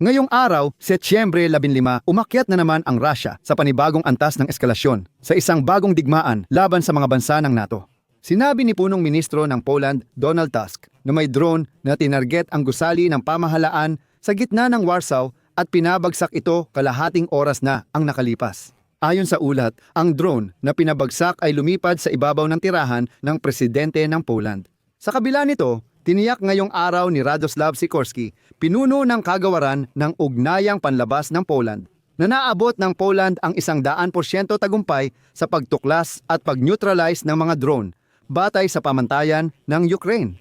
Ngayong araw, Setyembre 15, umakyat na naman ang Russia sa panibagong antas ng eskalasyon sa isang bagong digmaan laban sa mga bansa ng NATO. Sinabi ni punong ministro ng Poland, Donald Tusk, na may drone na tinarget ang gusali ng pamahalaan sa gitna ng Warsaw at pinabagsak ito kalahating oras na ang nakalipas. Ayon sa ulat, ang drone na pinabagsak ay lumipad sa ibabaw ng tirahan ng presidente ng Poland. Sa kabila nito, tiniyak ngayong araw ni Radoslav Sikorski, pinuno ng kagawaran ng ugnayang panlabas ng Poland, na naabot ng Poland ang isang daan porsyento tagumpay sa pagtuklas at pag-neutralize ng mga drone batay sa pamantayan ng Ukraine.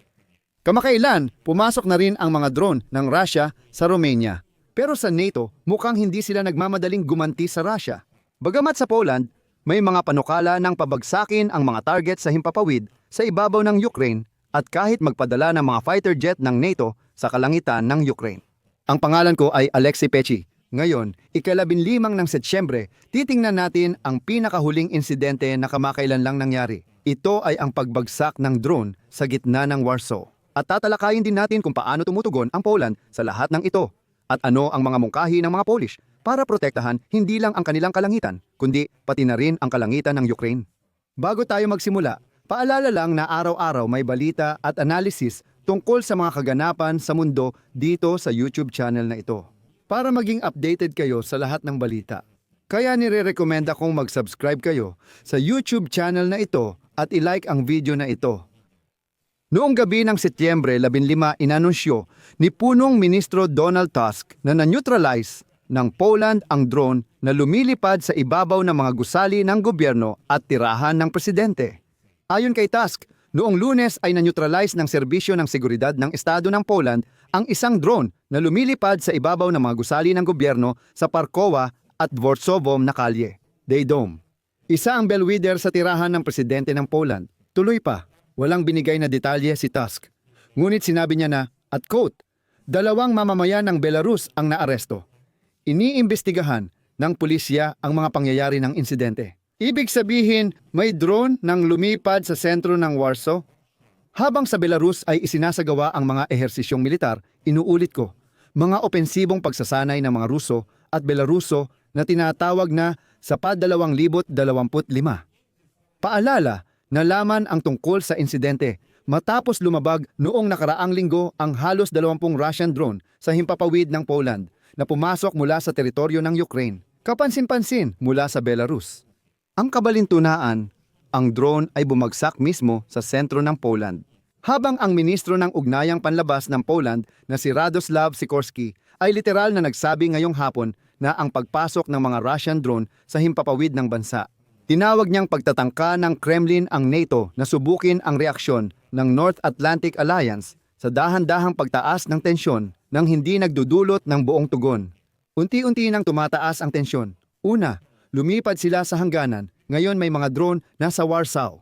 Kamakailan, pumasok na rin ang mga drone ng Russia sa Romania. Pero sa NATO, mukhang hindi sila nagmamadaling gumanti sa Russia. Bagamat sa Poland, may mga panukala ng pabagsakin ang mga target sa himpapawid sa ibabaw ng Ukraine at kahit magpadala ng mga fighter jet ng NATO sa kalangitan ng Ukraine. Ang pangalan ko ay Alexei Pechi. Ngayon, ikalabinlimang ng Setyembre, titingnan natin ang pinakahuling insidente na kamakailan lang nangyari. Ito ay ang pagbagsak ng drone sa gitna ng Warsaw. At tatalakayin din natin kung paano tumutugon ang Poland sa lahat ng ito. At ano ang mga mungkahi ng mga Polish para protektahan hindi lang ang kanilang kalangitan, kundi pati na rin ang kalangitan ng Ukraine. Bago tayo magsimula, paalala lang na araw-araw may balita at analysis tungkol sa mga kaganapan sa mundo dito sa YouTube channel na ito. Para maging updated kayo sa lahat ng balita. Kaya nire-recommenda kong mag-subscribe kayo sa YouTube channel na ito at ilike ang video na ito. Noong gabi ng Setyembre 15 inanunsyo ni punong ministro Donald Tusk na na-neutralize ng Poland ang drone na lumilipad sa ibabaw ng mga gusali ng gobyerno at tirahan ng presidente. Ayon kay Tusk, noong lunes ay na-neutralize ng serbisyo ng seguridad ng Estado ng Poland ang isang drone na lumilipad sa ibabaw ng mga gusali ng gobyerno sa Parkowa at Dvorsovom na kalye, Daydome. Isa ang bellwether sa tirahan ng presidente ng Poland. Tuloy pa, walang binigay na detalye si Tusk. Ngunit sinabi niya na, at quote, dalawang mamamayan ng Belarus ang naaresto. Iniimbestigahan ng pulisya ang mga pangyayari ng insidente. Ibig sabihin, may drone nang lumipad sa sentro ng Warsaw? Habang sa Belarus ay isinasagawa ang mga ehersisyong militar, inuulit ko, mga opensibong pagsasanay ng mga Ruso at Belaruso na tinatawag na Sapad 2025. Paalala, nalaman ang tungkol sa insidente matapos lumabag noong nakaraang linggo ang halos 20 Russian drone sa himpapawid ng Poland na pumasok mula sa teritoryo ng Ukraine, kapansin-pansin mula sa Belarus. Ang kabalintunaan, ang drone ay bumagsak mismo sa sentro ng Poland. Habang ang ministro ng Ugnayang Panlabas ng Poland na si Radoslav Sikorski ay literal na nagsabi ngayong hapon na ang pagpasok ng mga Russian drone sa himpapawid ng bansa. Tinawag niyang pagtatangka ng Kremlin ang NATO na subukin ang reaksyon ng North Atlantic Alliance sa dahan-dahang pagtaas ng tensyon nang hindi nagdudulot ng buong tugon. Unti-unti nang tumataas ang tensyon. Una, lumipad sila sa hangganan, ngayon may mga drone nasa Warsaw.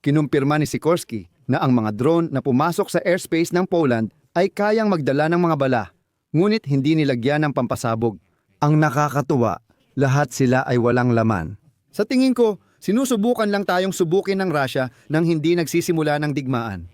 Kinumpirma ni Sikorsky na ang mga drone na pumasok sa airspace ng Poland ay kayang magdala ng mga bala, ngunit hindi nilagyan ng pampasabog. Ang nakakatuwa, lahat sila ay walang laman. Sa tingin ko, sinusubukan lang tayong subukin ng Russia nang hindi nagsisimula ng digmaan.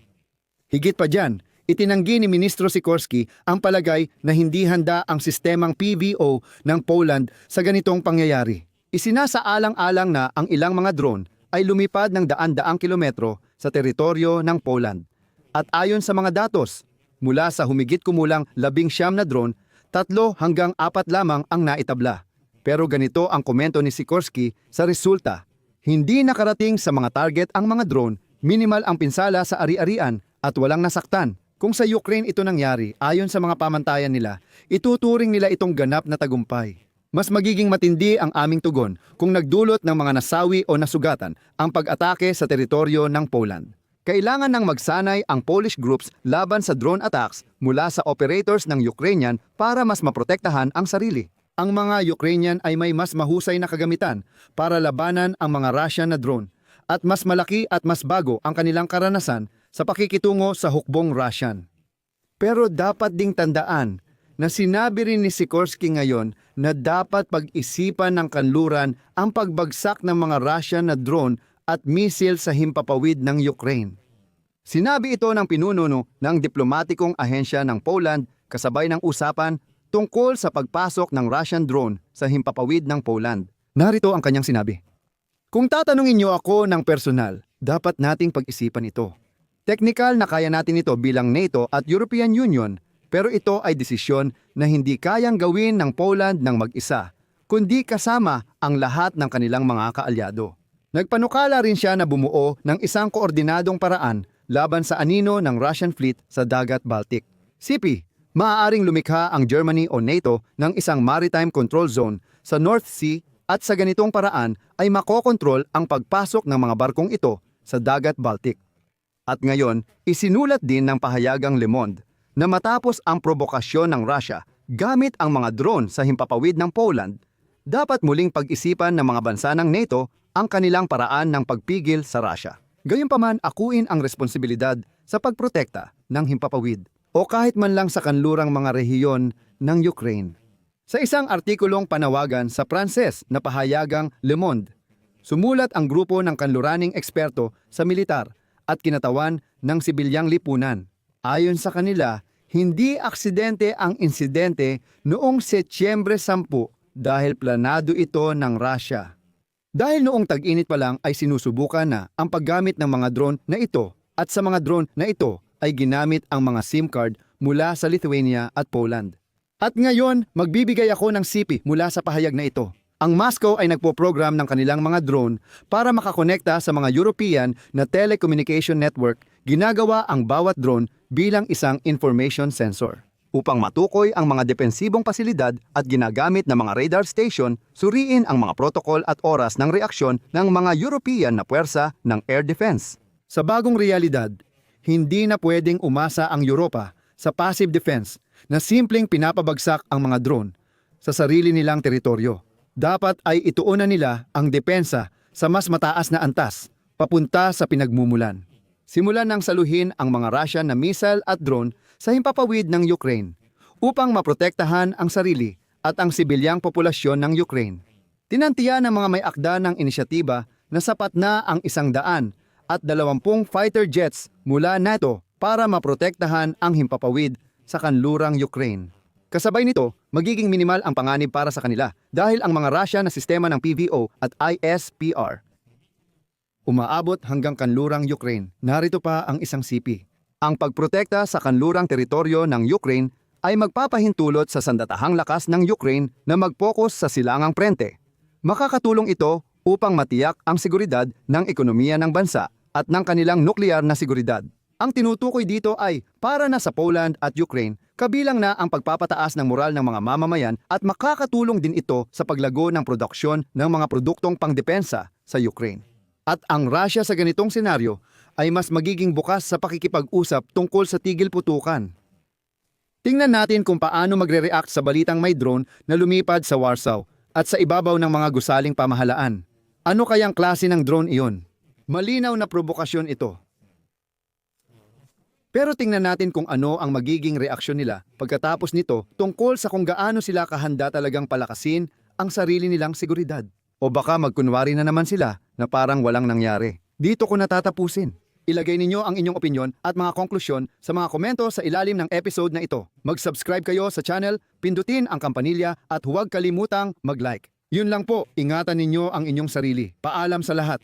Higit pa dyan, itinanggi ni Ministro Sikorsky ang palagay na hindi handa ang sistemang PVO ng Poland sa ganitong pangyayari. Isinasaalang-alang na ang ilang mga drone ay lumipad ng daan-daang kilometro sa teritoryo ng Poland. At ayon sa mga datos, mula sa humigit kumulang labing siyam na drone, tatlo hanggang apat lamang ang naitabla. Pero ganito ang komento ni Sikorsky sa resulta. Hindi nakarating sa mga target ang mga drone, minimal ang pinsala sa ari-arian at walang nasaktan. Kung sa Ukraine ito nangyari, ayon sa mga pamantayan nila, ituturing nila itong ganap na tagumpay. Mas magiging matindi ang aming tugon kung nagdulot ng mga nasawi o nasugatan ang pag-atake sa teritoryo ng Poland. Kailangan nang magsanay ang Polish groups laban sa drone attacks mula sa operators ng Ukrainian para mas maprotektahan ang sarili. Ang mga Ukrainian ay may mas mahusay na kagamitan para labanan ang mga Russian na drone at mas malaki at mas bago ang kanilang karanasan sa pakikitungo sa hukbong Russian. Pero dapat ding tandaan na sinabi rin ni Sikorsky ngayon na dapat pag-isipan ng kanluran ang pagbagsak ng mga Russian na drone at misil sa himpapawid ng Ukraine. Sinabi ito ng pinuno ng diplomatikong ahensya ng Poland kasabay ng usapan tungkol sa pagpasok ng Russian drone sa himpapawid ng Poland. Narito ang kanyang sinabi. Kung tatanungin niyo ako ng personal, dapat nating pag-isipan ito. Teknikal na kaya natin ito bilang NATO at European Union, pero ito ay desisyon na hindi kayang gawin ng Poland ng mag-isa, kundi kasama ang lahat ng kanilang mga kaalyado. Nagpanukala rin siya na bumuo ng isang koordinadong paraan laban sa anino ng Russian fleet sa dagat Baltic. CP, maaaring lumikha ang Germany o NATO ng isang maritime control zone sa North Sea at sa ganitong paraan ay makokontrol ang pagpasok ng mga barkong ito sa dagat Baltic. At ngayon, isinulat din ng pahayagang Le Monde na matapos ang provokasyon ng Russia gamit ang mga drone sa himpapawid ng Poland, dapat muling pag-isipan ng mga bansa ng NATO ang kanilang paraan ng pagpigil sa Russia. Gayunpaman akuin ang responsibilidad sa pagprotekta ng himpapawid o kahit man lang sa kanlurang mga rehiyon ng Ukraine. Sa isang artikulong panawagan sa Pranses na pahayagang Le Monde, sumulat ang grupo ng kanluraning eksperto sa militar at kinatawan ng sibilyang lipunan. Ayon sa kanila, hindi aksidente ang insidente noong Setyembre 10 dahil planado ito ng Russia. Dahil noong tag-init pa lang ay sinusubukan na ang paggamit ng mga drone na ito at sa mga drone na ito ay ginamit ang mga SIM card mula sa Lithuania at Poland. At ngayon, magbibigay ako ng sipi mula sa pahayag na ito. Ang Moscow ay nagpo-program ng kanilang mga drone para makakonekta sa mga European na telecommunication network. Ginagawa ang bawat drone bilang isang information sensor upang matukoy ang mga depensibong pasilidad at ginagamit ng mga radar station, suriin ang mga protocol at oras ng reaksyon ng mga European na puwersa ng air defense. Sa bagong realidad, hindi na pwedeng umasa ang Europa sa passive defense na simpleng pinapabagsak ang mga drone sa sarili nilang teritoryo. Dapat ay ituunan nila ang depensa sa mas mataas na antas, papunta sa pinagmumulan. Simulan ng saluhin ang mga Russian na missile at drone sa himpapawid ng Ukraine upang maprotektahan ang sarili at ang sibilyang populasyon ng Ukraine. Tinantiya ng mga may akda ng inisyatiba na sapat na ang isang daan at dalawampung fighter jets mula NATO para maprotektahan ang himpapawid sa kanlurang Ukraine. Kasabay nito, magiging minimal ang panganib para sa kanila dahil ang mga Russia na sistema ng PVO at ISPR umaabot hanggang kanlurang Ukraine. Narito pa ang isang sipi. Ang pagprotekta sa kanlurang teritoryo ng Ukraine ay magpapahintulot sa sandatahang lakas ng Ukraine na mag-focus sa silangang prente. Makakatulong ito upang matiyak ang seguridad ng ekonomiya ng bansa at ng kanilang nuklear na seguridad. Ang tinutukoy dito ay para na sa Poland at Ukraine, kabilang na ang pagpapataas ng moral ng mga mamamayan at makakatulong din ito sa paglago ng produksyon ng mga produktong pangdepensa sa Ukraine. At ang Russia sa ganitong senaryo ay mas magiging bukas sa pakikipag-usap tungkol sa tigil putukan. Tingnan natin kung paano magre-react sa balitang may drone na lumipad sa Warsaw at sa ibabaw ng mga gusaling pamahalaan. Ano kayang klase ng drone iyon? Malinaw na provokasyon ito. Pero tingnan natin kung ano ang magiging reaksyon nila pagkatapos nito tungkol sa kung gaano sila kahanda talagang palakasin ang sarili nilang seguridad. O baka magkunwari na naman sila na parang walang nangyari. Dito ko natatapusin. Ilagay ninyo ang inyong opinion at mga konklusyon sa mga komento sa ilalim ng episode na ito. Mag-subscribe kayo sa channel, pindutin ang kampanilya at huwag kalimutang mag-like. Yun lang po, ingatan ninyo ang inyong sarili. Paalam sa lahat.